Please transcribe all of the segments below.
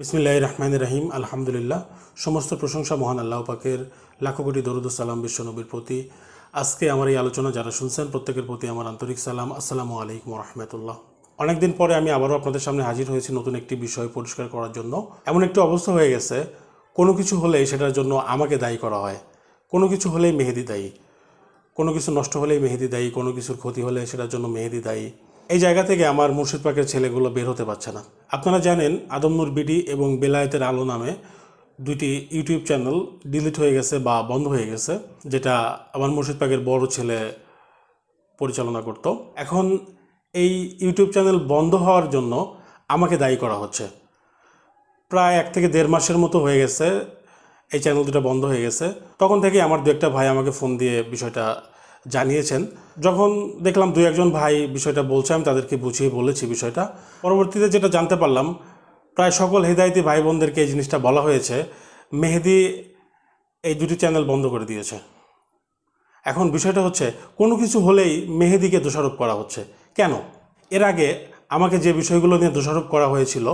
বিসমিল্লাহ রহমান রহিম আলহামদুলিল্লাহ। সমস্ত প্রশংসা মহান আল্লাহ পাকের। লাখো কোটি দরুদ সালাম বিশ্বনবীর প্রতি। আজকে আমার এই আলোচনা যারা শুনছেন, প্রত্যেকের প্রতি আমার আন্তরিক সালাম। আসসালামু আলাইকুম রহমতুল্লাহ অনেকদিন পরে আমি আবারও আপনাদের সামনে হাজির হয়েছি নতুন একটি বিষয় পরিষ্কার করার জন্য। এমন একটি অবস্থা হয়ে গেছে, কোনো কিছু হলেই সেটার জন্য আমাকে দায়ী করা হয়। কোনো কিছু হলেই মেহেদি দায়ী। কোনো কিছু নষ্ট হলেই মেহেদি দায়ী, কোনো কিছুর ক্ষতি হলে সেটার জন্য মেহেদি দায়ী। এই জায়গা থেকে আমার মুর্শিদ পাকের ছেলেগুলো বের হতে পারছে না। আপনারা জানেন আদমনুর বিডি এবং বেলায়েতের আলো নামে দুইটি ইউটিউব চ্যানেল ডিলিট হয়ে গেছে বা বন্ধ হয়ে গেছে, যেটা আমার মুর্শিদ পাকের বড় ছেলে পরিচালনা করত। এখন এই ইউটিউব চ্যানেল বন্ধ হওয়ার জন্য আমাকে দায়ী করা হচ্ছে। প্রায় এক থেকে দেড় মাসের মতো হয়ে গেছে এই চ্যানেল দুটো বন্ধ হয়ে গেছে। তখন থেকে আমার দু একটা ভাই আমাকে ফোন দিয়ে বিষয়টা জানিয়েছেন। যখন দেখলাম দু একজন ভাই বিষয়টা বলছে, আমি তাদেরকে বুঝিয়ে বলেছি বিষয়টা। পরবর্তীতে যেটা জানতে পারলাম, প্রায় সকল হেদায়তি ভাই বোনদেরকে এই জিনিসটা বলা হয়েছে, মেহেদি এই দুটি চ্যানেল বন্ধ করে দিয়েছে। এখন বিষয়টা হচ্ছে, কোনো কিছু হলেই মেহেদিকে দোষারোপ করা হচ্ছে। কেন? এর আগে আমাকে যে বিষয়গুলো নিয়ে দোষারোপ করা হয়েছিল,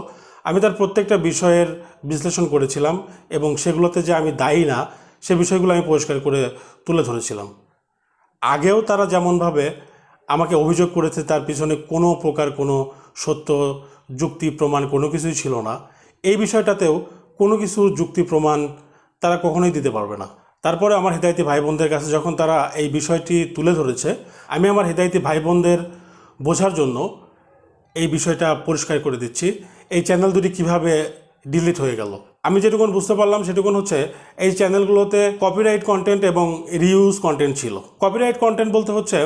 আমি তার প্রত্যেকটা বিষয়ের বিশ্লেষণ করেছিলাম এবং সেগুলোতে যে আমি দায়ী না, সে বিষয়গুলো আমি পরিষ্কার করে তুলে ধরেছিলাম। আগেও তারা যেমনভাবে আমাকে অভিযোগ করেছে, তার পিছনে কোনো প্রকার কোনো সত্য, যুক্তি, প্রমাণ কোনো কিছুই ছিল না। এই বিষয়টাতেও কোনো কিছু যুক্তি, প্রমাণ তারা কখনোই দিতে পারবে না। তারপরে আমার হৃদায়তী ভাই বোনদের কাছে যখন তারা এই বিষয়টি তুলে ধরেছে, আমি আমার হৃদায়তী ভাই বোনদের বোঝার জন্য এই বিষয়টা পরিষ্কার করে দিচ্ছি। এই চ্যানেল দুটি কীভাবে ডিলিট হয়ে গেল? আমি যেটুকুন বুঝতে পারলাম, সেটুকুন হচ্ছে এই চ্যানেলগুলোতে কপিরাইট কন্টেন্ট এবং রিউজ কন্টেন্ট ছিল। কপিরাইট কন্টেন্ট বলতে হচ্ছে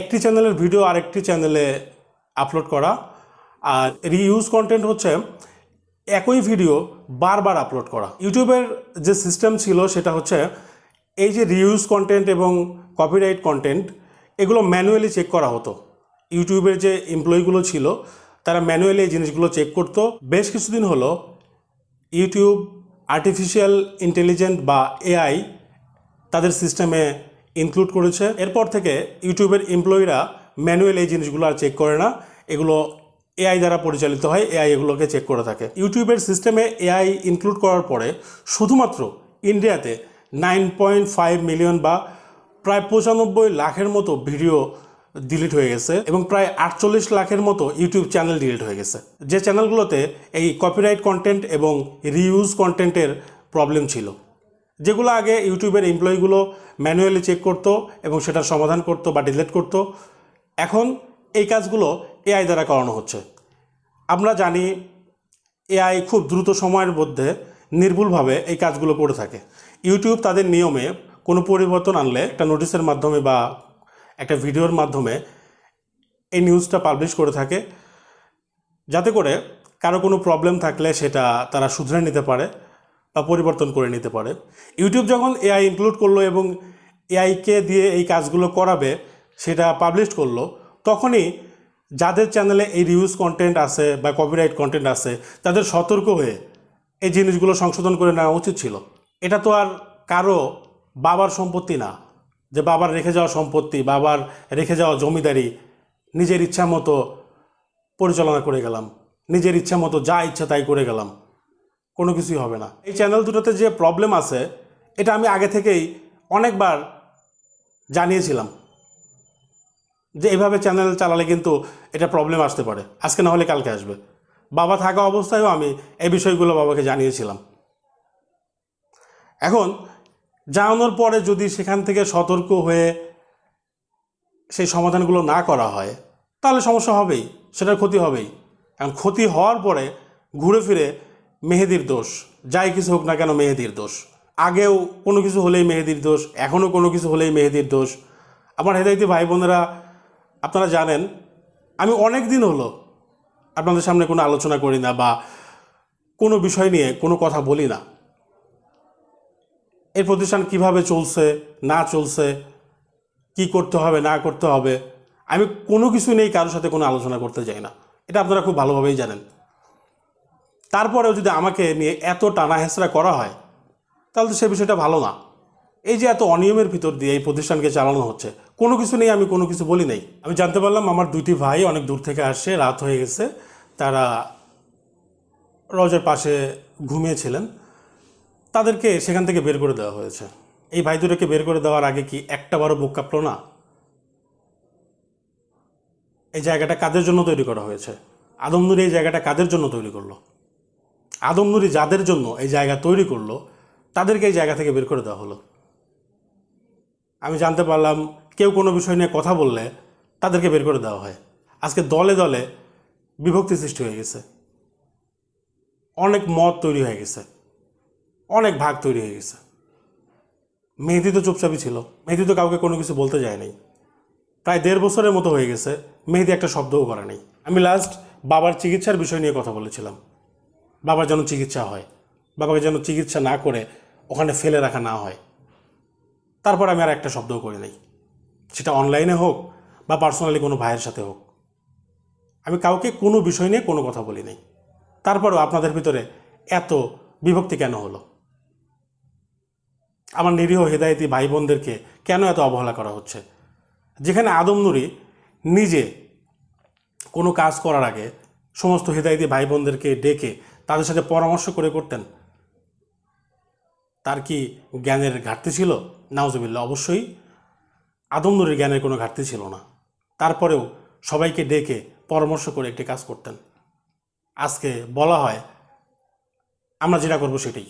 একটি চ্যানেলের ভিডিও আরেকটি চ্যানেলে আপলোড করা। আর রিউজ কন্টেন্ট হচ্ছে একই ভিডিও বারবার আপলোড করা। ইউটিউবের যে সিস্টেম ছিল, সেটা হচ্ছে এই যে রিউজ কন্টেন্ট এবং কপিরাইট কন্টেন্ট এগুলো ম্যানুয়ালি চেক করা হতো। ইউটিউবের যে এমপ্লয়িগুলো ছিল, তারা ম্যানুয়ালি এই জিনিসগুলো চেক করতো। বেশ কিছুদিন হলো ইউটিউব আর্টিফিশিয়াল ইন্টেলিজেন্ট বা এআই তাদের সিস্টেমে ইনক্লুড করেছে। এরপর থেকে ইউটিউবের এমপ্লয়িরা ম্যানুয়াল এই জিনিসগুলো আর চেক করে না। এগুলো এআই দ্বারা পরিচালিত হয় এআই এগুলোকে চেক করে থাকে। ইউটিউবের সিস্টেমে এআই ইনক্লুড করার পরে শুধুমাত্র ইন্ডিয়াতে নাইন পয়েন্ট ফাইভ মিলিয়ন বা প্রায় পঁচানব্বই লাখের মতো ভিডিও ডিলিট হয়ে গেছে এবং প্রায় আটচল্লিশ লাখের মতো ইউটিউব চ্যানেল ডিলিট হয়ে গেছে। যে চ্যানেলগুলোতে এই কপিরাইট কন্টেন্ট এবং রিউজ কন্টেন্টের প্রবলেম ছিল। যেগুলো আগে ইউটিউবের এমপ্লয়িগুলো ম্যানুয়ালি চেক করতো এবং সেটার সমাধান করতো বা ডিলিট করতো, এখন এই কাজগুলো এআই দ্বারা করানো হচ্ছে। আমরা জানি এআই খুব দ্রুত সময়ের মধ্যে নির্ভুলভাবে এই কাজগুলো করে থাকে। ইউটিউব তাদের নিয়মে কোনো পরিবর্তন আনলে একটা নোটিশের মাধ্যমে বা একটা ভিডিওর মাধ্যমে এই নিউজটা পাবলিশ করে থাকে। যাতে করে কারও কোনো প্রবলেম থাকলে সেটা তারা শুধরে নিতে পারে বা পরিবর্তন করে নিতে পারে। ইউটিউব যখন এআই ইনক্লুড করল এবং এআইকে দিয়ে এই কাজগুলো করাবে, সেটা পাবলিশ করল, তখনই যাদের চ্যানেলে এই রিউজ কন্টেন্ট আছে বা কপিরাইট কন্টেন্ট আছে, তাদের সতর্ক হয়ে এই জিনিসগুলো সংশোধন করে নেওয়া উচিত ছিল। এটা তো আর কারও বাবার সম্পত্তি না। যে বাবার রেখে যাওয়া সম্পত্তি, বাবার রেখে যাওয়া জমিদারি, নিজের ইচ্ছা মতো পরিচালনা করে গেলাম, নিজের ইচ্ছা মতো যা ইচ্ছা তাই করে গেলাম, কোনো কিছুই হবে না। এই চ্যানেল দুটোতে যে প্রবলেম আছে, এটা আমি আগে থেকেই অনেকবার জানিয়েছিলাম যে এভাবে চ্যানেল চালালে কিন্তু এটা প্রবলেম আসতে পারে। আজকে না হলে কালকে আসবে। বাবা থাকা অবস্থায়ও আমি এই বিষয়গুলো বাবাকে জানিয়েছিলাম। এখন জানানোর পরে যদি সেখান থেকে সতর্ক হয়ে সেই সমাধানগুলো না করা হয়, তাহলে সমস্যা হবেই, সেটার ক্ষতি হবেই। এখন ক্ষতি হওয়ার পরে ঘুরে ফিরে মেহেদির দোষ, যাই কিছু হোক না কেন মেহেদির দোষ। আগেও কোনো কিছু হলেই মেহেদির দোষ, এখনও কোনো কিছু হলেই মেহেদির দোষ। আমার হেদায়তি ভাই বোনেরা, আপনারা জানেন, আমি অনেক দিন হলো আপনাদের সামনে কোনো আলোচনা করি না বা কোনো বিষয় নিয়ে কোনো কথা বলি না। এই প্রতিষ্ঠান কীভাবে চলছে, না চলছে, কি করতে হবে, না করতে হবে, আমি কোনো কিছু নেই কারোর সাথে কোনো আলোচনা করতে যাই না। এটা আপনারা খুব ভালোভাবেই জানেন। তারপরেও যদি আমাকে নিয়ে এত টানা হেঁচড়া করা হয়, তাহলে তো সে বিষয়টা ভালো না। এই যে এত অনিয়মের ভিতর দিয়ে এই প্রতিষ্ঠানকে চালানো হচ্ছে, কোনো কিছু নেই, আমি কোনো কিছু বলি নাই। আমি জানতে পারলাম আমার দুইটি ভাই অনেক দূর থেকে আসছে রাত হয়ে গেছে, তারা রজের পাশে ঘুমিয়েছিলেন। তাদেরকে সেখান থেকে বের করে দেওয়া হয়েছে। এই ভাই দুটোকে বের করে দেওয়ার আগে কি একটা বারো বুক কাঁপলো না? এই জায়গাটা কাদের জন্য তৈরি করা হয়েছে? আদমনুরি এই জায়গাটা কাদের জন্য তৈরি করল? আদমনুরি যাদের জন্য এই জায়গা তৈরি করল, তাদেরকে এই জায়গা থেকে বের করে দেওয়া হলো। আমি জানতে পারলাম, কেউ কোনো বিষয় নিয়ে কথা বললে তাদেরকে বের করে দেওয়া হয়। আজকে দলে দলে বিভক্তি সৃষ্টি হয়ে গেছে। অনেক মত তৈরি হয়ে গেছে। অনেক ভাগ তৈরি হয়ে গেছে। মেহেদি তো চুপচাপই ছিল। মেহেদি তো কাউকে কোনো কিছু বলতে যায় নাই। প্রায় দেড় বছরের মতো হয়ে গেছে, মেহেদি একটা শব্দও করে নাই। আমি লাস্ট বাবার চিকিৎসার বিষয় নিয়ে কথা বলেছিলাম। বাবার যেন চিকিৎসা হয় বাবাকে যেন চিকিৎসা না করে, ওখানে ফেলে রাখা না হয়। তারপর আমি আর একটা শব্দও করি নাই। সেটা অনলাইনে হোক বা পার্সোনালি কোনো ভাইয়ের সাথে হোক। আমি কাউকে কোনো বিষয় নিয়ে কোনো কথা বলি নাই। তারপরেও আপনাদের ভিতরে এত বিভক্তি কেন হলো? আমার নিরীহ হেদায়তি ভাই বোনদেরকে কেন এত অবহেলা করা হচ্ছে? যেখানে আদম নুরি নিজে কোনো কাজ করার আগে সমস্ত হেদায়তি ভাই বোনদেরকে ডেকে তাদের সাথে পরামর্শ করে করতেন। তার কি জ্ঞানের ঘাটতি ছিল? নাওজবিল্লা অবশ্যই। আদম নুরির জ্ঞানের কোনো ঘাটতি ছিল না। তারপরেও সবাইকে ডেকে পরামর্শ করে একটি কাজ করতেন। আজকে বলা হয়, আমরা যেটা করব সেটাই।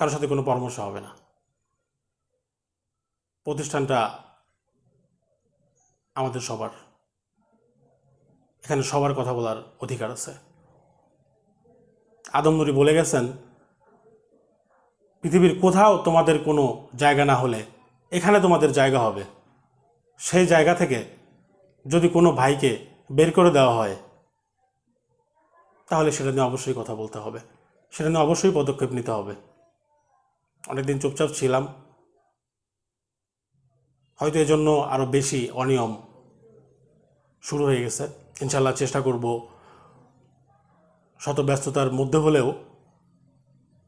কারোর সাথে কোনো পরামর্শ হবে না। প্রতিষ্ঠানটা আমাদের সবার। এখানে সবার কথা বলার অধিকার আছে। আদমনুরি বলে গেছেন, পৃথিবীর কোথাও তোমাদের কোনো জায়গা না হলে এখানে তোমাদের জায়গা হবে। সেই জায়গা থেকে যদি কোনো ভাইকে বের করে দেওয়া হয়, তাহলে সেটা নিয়ে অবশ্যই কথা বলতে হবে। সেটা নিয়ে অবশ্যই পদক্ষেপ নিতে হবে। অনেকদিন চুপচাপ ছিলাম। হয়তো এজন্য আরও বেশি অনিয়ম শুরু হয়ে গেছে। ইনশাল্লাহ চেষ্টা করব শত ব্যস্ততার মধ্যে হলেও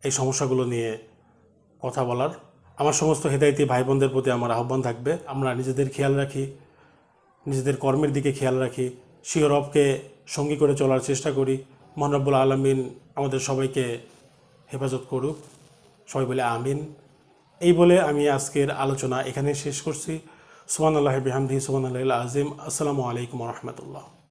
এই সমস্যাগুলো নিয়ে কথা বলার। আমার সমস্ত হেদায়তি ভাই বোনদের প্রতি আমার আহ্বান থাকবে। আমরা নিজেদের খেয়াল রাখি, নিজেদের কর্মের দিকে খেয়াল রাখি শিওরবকে সঙ্গী করে চলার চেষ্টা করি। মহানব্বুল আলমিন আমাদের সবাইকে হেফাজত করুক। সবাই বলে আমিন। এই বলে আমি আজকের আলোচনা এখানে শেষ করছি। সুমান আল্লাহ বিহামদি সুমান আল্লাহ আজিম আসসালামু আলাইকুম রহমতুল্লাহ।